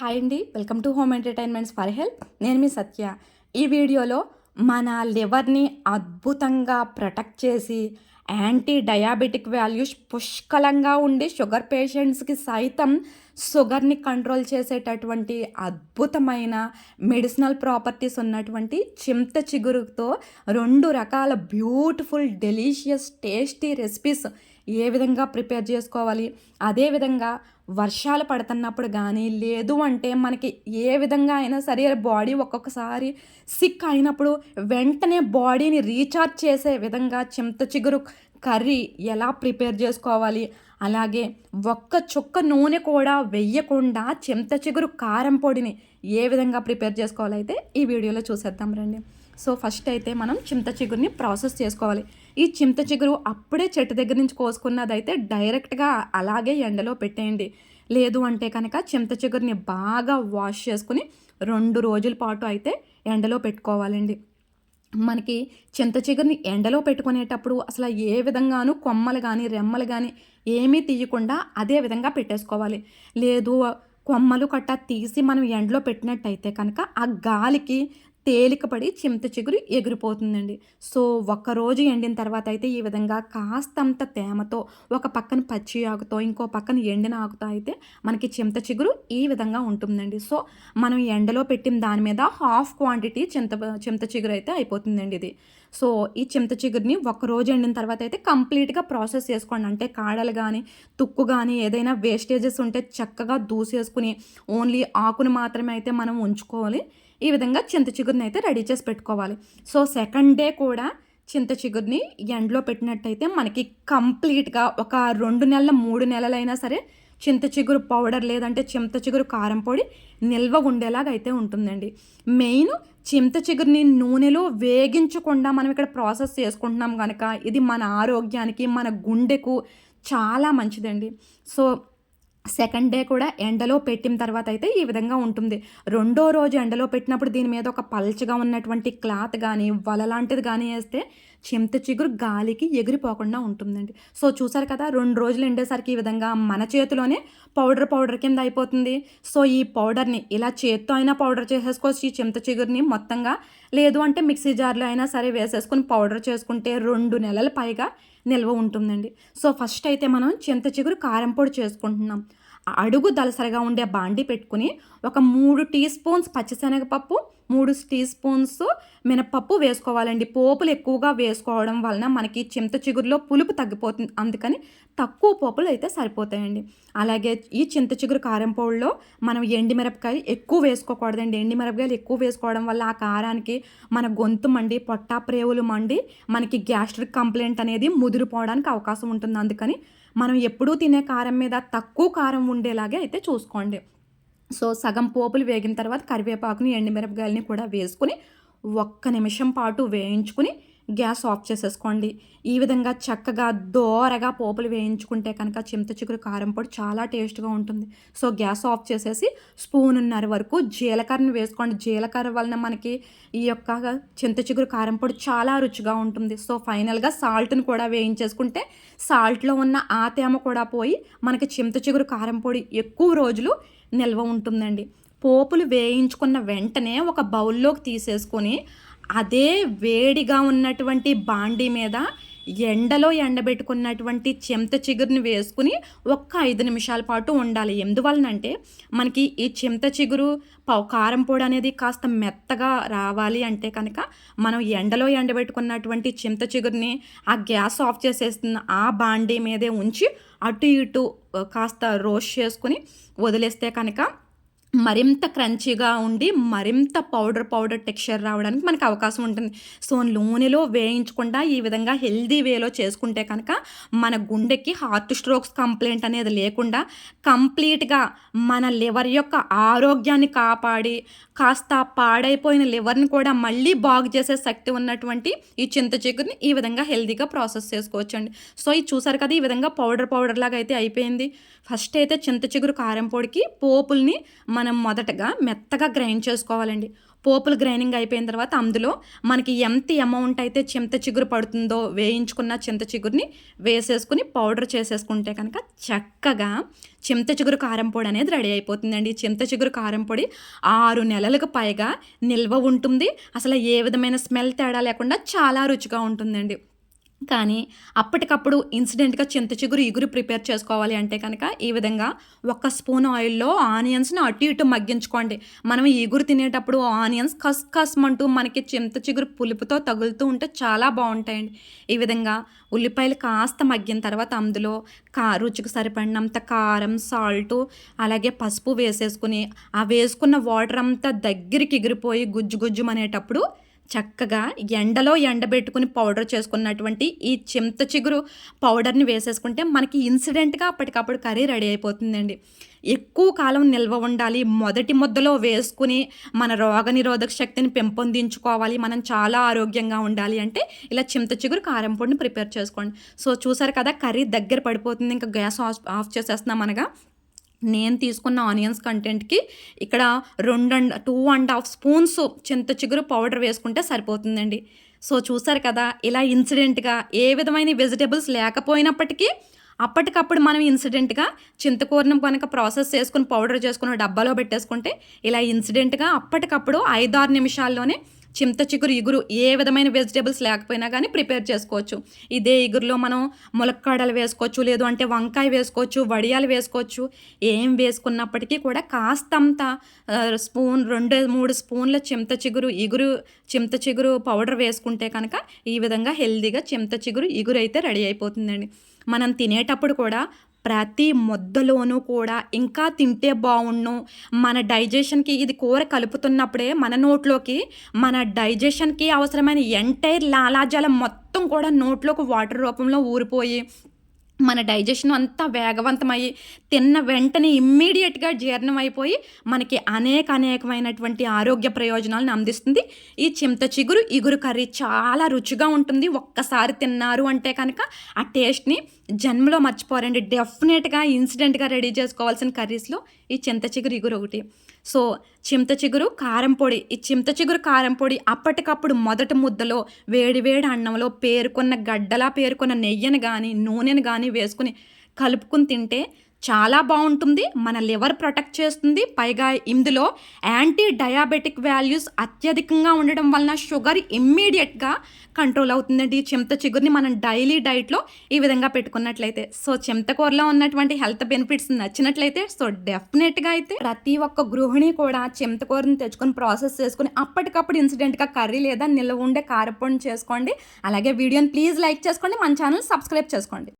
Hi అండి. Welcome to home entertainments for help. నేను మీ సత్య. ఈ వీడియోలో మన లివర్ని అద్భుతంగా ప్రొటెక్ట్ చేసి యాంటీ డయాబెటిక్ వాల్యూస్ పుష్కలంగా ఉండి షుగర్ పేషెంట్స్కి సైతం షుగర్ని కంట్రోల్ చేసేటటువంటి అద్భుతమైన మెడిసినల్ ప్రాపర్టీస్ ఉన్నటువంటి చింత చిగురుతో రెండు రకాల బ్యూటిఫుల్ డెలీషియస్ టేస్టీ రెసిపీస్ ఏ విధంగా ప్రిపేర్ చేసుకోవాలి అదేవిధంగా వర్షాలు పడుతున్నప్పుడు కానీ లేదు అంటే మనకి ఏ విధంగా అయినా సరే బాడీ ఒక్కొక్కసారి సిక్ అయినప్పుడు వెంటనే బాడీని రీఛార్జ్ చేసే విధంగా చింత చిగురు కర్రీ ఎలా ప్రిపేర్ చేసుకోవాలి? అలాగే ఒక్క చుక్క నూనె కూడా వెయ్యకుండా చింత చిగురు కారం పొడిని ఏ విధంగా ప్రిపేర్ చేసుకోవాలైతే ఈ వీడియోలో చూసేద్దాం రండి. సో ఫస్ట్ అయితే మనం చింత చిగురిని ప్రాసెస్ చేసుకోవాలి. ఈ చింత చిగురు అప్పుడే చెట్టు దగ్గర నుంచి కోసుకున్నదైతే డైరెక్ట్గా అలాగే ఎండలో పెట్టేయండి. లేదు అంటే కనుక చింత చిగురిని బాగా వాష్ చేసుకుని రెండు రోజుల పాటు అయితే ఎండలో పెట్టుకోవాలండి. మనకి చింత చిగురిని ఎండలో పెట్టుకునేటప్పుడు అసలు ఏ విధంగానూ కొమ్మలు కానీ రెమ్మలు కానీ ఏమీ తీయకుండా అదే విధంగా పెట్టేసుకోవాలి. లేదు కొమ్మలు కట్ట తీసి మనం ఎండలో పెట్టినట్టయితే కనుక ఆ గాలికి తేలికపడి చింత చిగురు ఎగిరిపోతుందండి. సో ఒక్కరోజు ఎండిన తర్వాత అయితే ఈ విధంగా కాస్తంత తేమతో ఒక పక్కన పచ్చి ఆకుతో ఇంకో పక్కన ఎండిన ఆకుతో అయితే మనకి చింత చిగురు ఈ విధంగా ఉంటుందండి. సో మనం ఎండలో పెట్టిన దాని మీద హాఫ్ క్వాంటిటీ చింత చింత చిగురు అయితే అయిపోతుందండి ఇది. సో ఈ చింత చిగురిని రోజు ఎండిన తర్వాత అయితే కంప్లీట్గా ప్రాసెస్ చేసుకోండి. అంటే కాడలు కానీ తుక్కు కానీ ఏదైనా వేస్టేజెస్ ఉంటే చక్కగా దూసేసుకుని ఓన్లీ ఆకును మాత్రమే అయితే మనం ఉంచుకోవాలి. ఈ విధంగా చింత చిగురిని అయితే రెడీ చేసి పెట్టుకోవాలి. సో సెకండ్ డే కూడా చింత చిగురిని ఎండలో పెట్టినట్టయితే మనకి కంప్లీట్గా ఒక రెండు నెలల మూడు నెలలైనా సరే చింత చిగురు పౌడర్ లేదంటే చింత చిగురు కారం పొడి నిల్వ ఉండేలాగా అయితే ఉంటుందండి. మెయిన్ చింత చిగురిని నూనెలో వేగించకుండా మనం ఇక్కడ ప్రాసెస్ చేసుకుంటున్నాం కనుక ఇది మన ఆరోగ్యానికి మన గుండెకు చాలా మంచిదండి. సో సెకండ్ డే కూడా ఎండలో పెట్టిన తర్వాత అయితే ఈ విధంగా ఉంటుంది. రెండో రోజు ఎండలో పెట్టినప్పుడు దీని మీద ఒక పల్చగా ఉన్నటువంటి క్లాత్ కానీ వల లాంటిది కానీ వేస్తే చింత చిగురు గాలికి ఎగిరిపోకుండా ఉంటుందండి. సో చూసారు కదా రెండు రోజులు ఎండేసరికి ఈ విధంగా మన చేతిలోనే పౌడర్ పౌడర్ కింద అయిపోతుంది. సో ఈ పౌడర్ని ఇలా చేత్తో అయినా పౌడర్ చేసేసుకోవచ్చు. ఈ చింత చిగురిని మొత్తంగా లేదు అంటే మిక్సీ జార్లో అయినా సరే వేసేసుకుని పౌడర్ చేసుకుంటే రెండు నెలల పైగా నిల్వ ఉంటుందండి. సో ఫస్ట్ అయితే మనం చింత చిగురు కారం పొడి చేసుకుంటున్నాం. అడుగు దలసరిగా ఉండే బాండి పెట్టుకుని ఒక మూడు టీ స్పూన్స్ పచ్చిశనగపప్పు మూడు టీ స్పూన్స్ మినపప్పు వేసుకోవాలండి. పోపులు ఎక్కువగా వేసుకోవడం వలన మనకి చింత చిగురులో పులుపు తగ్గిపోతుంది. అందుకని తక్కువ పోపులు అయితే సరిపోతాయండి. అలాగే ఈ చింత చిగురు కారం పొడిలో మనం ఎండి మిరపకాయలు ఎక్కువ వేసుకోకూడదండి. ఎండి మిరపకాయలు ఎక్కువ వేసుకోవడం వల్ల ఆ కారానికి మన గొంతు మండి పొట్టా ప్రేవులు మండి మనకి గ్యాస్ట్రిక్ కంప్లైంట్ అనేది ముదిరిపోవడానికి అవకాశం ఉంటుంది. అందుకని మనం ఎప్పుడూ తినే కారం మీద తక్కువ కారం ఉండేలాగే అయితే చూసుకోండి. సో సగం పోపులు వేగిన తర్వాత కరివేపాకుని ఎండుమిరపకాయలని కూడా వేసుకుని ఒక్క నిమిషం పాటు వేయించుకుని గ్యాస్ ఆఫ్ చేసేసుకోండి. ఈ విధంగా చక్కగా దోరగా పోపులు వేయించుకుంటే కనుక చింత చిగురు కారం పొడి చాలా టేస్ట్గా ఉంటుంది. సో గ్యాస్ ఆఫ్ చేసేసి స్పూనున్నర వరకు జీలకర్రని వేసుకోండి. జీలకర్ర వలన మనకి ఈ యొక్క చింత చిగురు కారం పొడి చాలా రుచిగా ఉంటుంది. సో ఫైనల్గా సాల్ట్ని కూడా వేయించేసుకుంటే సాల్ట్లో ఉన్న ఆ తేమ కూడా పోయి మనకి చింత చిగురు కారం పొడి ఎక్కువ రోజులు నిల్వ ఉంటుందండి. పోపులు వేయించుకున్న వెంటనే ఒక బౌల్లోకి తీసేసుకొని అదే వేడిగా ఉన్నటువంటి బాండీ మీద ఎండలో ఎండబెట్టుకున్నటువంటి చెంత చిగురుని వేసుకుని ఒక్క ఐదు నిమిషాల పాటు ఉండాలి. ఎందువలనంటే మనకి ఈ చెంత చిగురు కారం పొడి అనేది కాస్త మెత్తగా రావాలి అంటే కనుక మనం ఎండలో ఎండబెట్టుకున్నటువంటి చింత చిగురిని ఆ గ్యాస్ ఆఫ్ చేసేస్తున్న ఆ బాండీ మీదే ఉంచి అటు ఇటు కాస్త రోస్ట్ చేసుకుని వదిలేస్తే కనుక మరింత క్రంచీగా ఉండి మరింత పౌడర్ పౌడర్ టెక్స్చర్ రావడానికి మనకు అవకాశం ఉంటుంది. సో నూనెలో వేయించకుండా ఈ విధంగా హెల్దీ వేలో చేసుకుంటే కనుక మన గుండెకి హార్ట్ స్ట్రోక్స్ కంప్లైంట్ అనేది లేకుండా కంప్లీట్గా మన లివర్ యొక్క ఆరోగ్యాన్ని కాపాడి కాస్త పాడైపోయిన లివర్ని కూడా మళ్ళీ బాగు చేసే శక్తి ఉన్నటువంటి ఈ చింత చిగురిని ఈ విధంగా హెల్దీగా ప్రాసెస్ చేసుకోవచ్చండి. సో ఇది చూసారు కదా ఈ విధంగా పౌడర్ పౌడర్ లాగా అయితే అయిపోయింది. ఫస్ట్ అయితే చింత చిగురు కారం పొడికి పోపుల్ని మనం మొదటగా మెత్తగా గ్రైండ్ చేసుకోవాలండి. పోపులు గ్రైండింగ్ అయిపోయిన తర్వాత అందులో మనకి ఎంత అమౌంట్ అయితే చింత చిగురు పడుతుందో వేయించుకున్న చింత చిగురుని వేసేసుకుని పౌడర్ చేసేసుకుంటే కనుక చక్కగా చింత చిగురు కారం పొడి అనేది రెడీ అయిపోతుందండి. చింత చిగురు కారం పొడి ఆరు నెలలకు పైగా నిల్వ ఉంటుంది. అసలు ఏ విధమైన స్మెల్ తేడా లేకుండా చాలా రుచిగా ఉంటుందండి. కానీ అప్పటికప్పుడు ఇన్సిడెంట్గా చింత చిగురు ఇగురు ప్రిపేర్ చేసుకోవాలి అంటే కనుక ఈ విధంగా ఒక స్పూన్ ఆయిల్లో ఆనియన్స్ని అటు ఇటు మగ్గించుకోండి. మనం ఇగురు తినేటప్పుడు ఆనియన్స్ కస్ కస్మంటూ మనకి చింత చిగురు పులుపుతో తగులుతూ ఉంటే చాలా బాగుంటాయండి. ఈ విధంగా ఉల్లిపాయలు కాస్త మగ్గిన తర్వాత అందులో కా రుచికి సరిపడినంత కారం సాల్టు అలాగే పసుపు వేసేసుకుని ఆ వేసుకున్న వాటర్ అంతా దగ్గరికి ఎగిరిపోయి గుజ్జు గుజ్జు అనేటప్పుడు చక్కగా ఎండలో ఎండబెట్టుకుని పౌడర్ చేసుకున్నటువంటి ఈ చింత చిగురు పౌడర్ని వేసేసుకుంటే మనకి ఇన్సిడెంట్గా అప్పటికప్పుడు కర్రీ రెడీ అయిపోతుందండి. ఎక్కువ కాలం నిల్వ ఉండాలి. మొదటి ముద్దలో వేసుకుని మన రోగనిరోధక శక్తిని పెంపొందించుకోవాలి. మనం చాలా ఆరోగ్యంగా ఉండాలి అంటే ఇలా చింత చిగురు కారం పొడిని ప్రిపేర్ చేసుకోండి. సో చూసారు కదా కర్రీ దగ్గర పడిపోతుంది. ఇంకా గ్యాస్ ఆఫ్ ఆఫ్ చేసేస్తున్నాం అనగా నేను తీసుకున్న ఆనియన్స్ కంటెంట్కి ఇక్కడ రెండు and two and half spoons చింత చిగురు పౌడర్ వేసుకుంటే సరిపోతుందండి. సో చూసారు కదా ఇలా ఇన్సిడెంట్గా ఏ విధమైన వెజిటేబుల్స్ లేకపోయినప్పటికీ అప్పటికప్పుడు మనం ఇన్సిడెంట్గా చింతకూరను కనుక ప్రాసెస్ చేసుకుని పౌడర్ చేసుకుని డబ్బాలో పెట్టేసుకుంటే ఇలా ఇన్సిడెంట్గా అప్పటికప్పుడు ఐదారు నిమిషాల్లోనే చింత చిగురు ఇగురు ఏ విధమైన వెజిటేబుల్స్ లేకపోయినా కానీ ప్రిపేర్ చేసుకోవచ్చు. ఇదే ఇగురులో మనం ములక్కాడలు వేసుకోవచ్చు లేదు అంటే వంకాయ వేసుకోవచ్చు వడియాలు వేసుకోవచ్చు. ఏం వేసుకున్నప్పటికీ కూడా కాస్తంత స్పూన్ రెండు మూడు స్పూన్ల చింత చిగురు ఇగురు చింత చిగురు పౌడర్ వేసుకుంటే కనుక ఈ విధంగా హెల్దీగా చింత చిగురు ఇగురు అయితే రెడీ అయిపోతుందండి. మనం తినేటప్పుడు కూడా ప్రతి ముద్దలోనూ కూడా ఇంకా తింటే బాగుండు. మన డైజెషన్కి ఇది కూర కలుపుతున్నప్పుడే మన నోట్లోకి మన డైజెషన్కి అవసరమైన ఎంటైర్ లాలాజలం మొత్తం కూడా నోట్లోకి వాటర్ రూపంలో ఊరిపోయి మన డైజెషన్ అంతా వేగవంతమయ్యి తిన్న వెంటనే ఇమ్మీడియట్గా జీర్ణం అయిపోయి మనకి అనేక అనేకమైనటువంటి ఆరోగ్య ప్రయోజనాలను అందిస్తుంది. ఈ చింత చిగురు ఇగురు కర్రీ చాలా రుచిగా ఉంటుంది. ఒక్కసారి తిన్నారు అంటే కనుక ఆ టేస్ట్ని జన్మలో మర్చిపోరండి. డెఫినెట్గా ఇన్సిడెంట్గా రెడీ చేసుకోవాల్సిన కర్రీస్లో ఈ చింత చిగురు ఇగురు ఒకటి. సో చింత చిగురు కారం పొడి. ఈ చింత చిగురు కారం పొడి అప్పటికప్పుడు మొదటి ముద్దలో వేడివేడి అన్నంలో పేరుకున్న గడ్డలా పేరుకున్న నెయ్యిని కానీ నూనెను కానీ వేసుకుని కలుపుకుని తింటే చాలా బాగుంటుంది మన లివర్ ప్రొటెక్ట్ చేస్తుంది. పైగా ఇందులో యాంటీ డయాబెటిక్ వాల్యూస్ అత్యధికంగా ఉండడం వలన షుగర్ ఇమ్మీడియట్గా కంట్రోల్ అవుతుందండి. ఈ చింత చిగురిని మనం డైలీ డైట్లో ఈ విధంగా పెట్టుకున్నట్లయితే. సో చింతకూరలో ఉన్నటువంటి హెల్త్ బెనిఫిట్స్ నచ్చినట్లయితే సో డెఫినెట్గా అయితే ప్రతి ఒక్క గృహిణి కూడా చింతకూరని తెచ్చుకొని ప్రాసెస్ చేసుకుని అప్పటికప్పుడు ఇన్సిడెంట్గా కర్రీ లేదా నిల్వ ఉండే కారపొడిని చేసుకోండి. అలాగే వీడియోని ప్లీజ్ లైక్ చేసుకోండి. మన ఛానల్ సబ్స్క్రైబ్ చేసుకోండి.